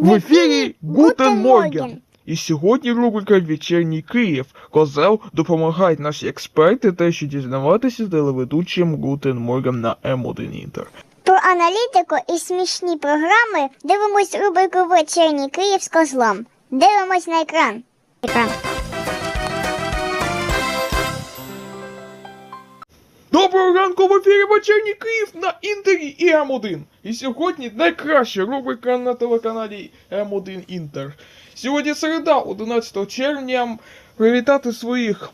В ефірі Гутен. Морген. І сьогодні рубрика Вечірній Київ. Козел допомагають наші експерти те, що дізнаватися з телеведучим Гутен Морген на М1 Інтер. Про аналітику і смішні програми дивимось рубрику Вечірній Київ з козлом. Дивимось на екран. Екран. Доброго ранку в ефірі Вечірній Київ на Інтері і М1. І сьогодні найкраща рубрика на телеканалі М1 Інтер. Сьогодні середа, 11 червня. Привітати своїх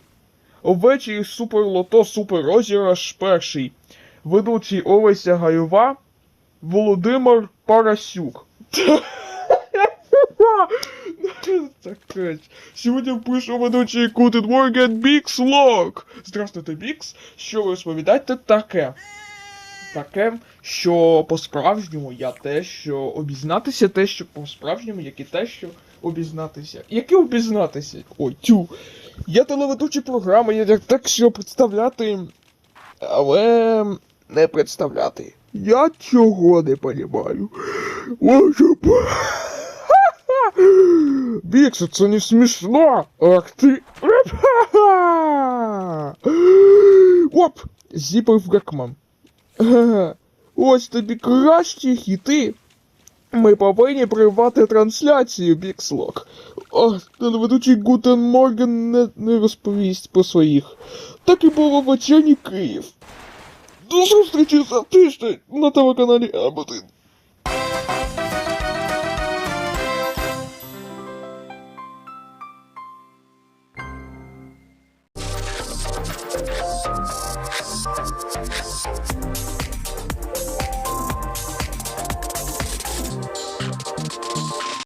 ввечері Супер Лото Супер Розіграш перший. Ведучий Олеся Гайова, Володимир Парасюк. Сьогодні прийшов ведучий Кутен Морген Бікс Лок. Здравствуйте, Бікс. Що ви розповідаєте таке? Таке, що по-справжньому я те, що обізнатися, те, що по-справжньому, як і те, що обізнатися. Яке обізнатися? Ой, тю. Я телеведучий програми, я так що представляти. Але не представляти. Я цього не понімаю. Боже, б- Бікс, це не смішно. Ах ти. Оп! Зіпер Фрекман. Ось тобі кращі хіти. Ми повинні привати трансляцію, Бікслок. Ох, телеведучий Гутен Морген не, не розповість про своїх. Так і було в вечірній Київ. До зустрічі за тиждень на телеканалі М1.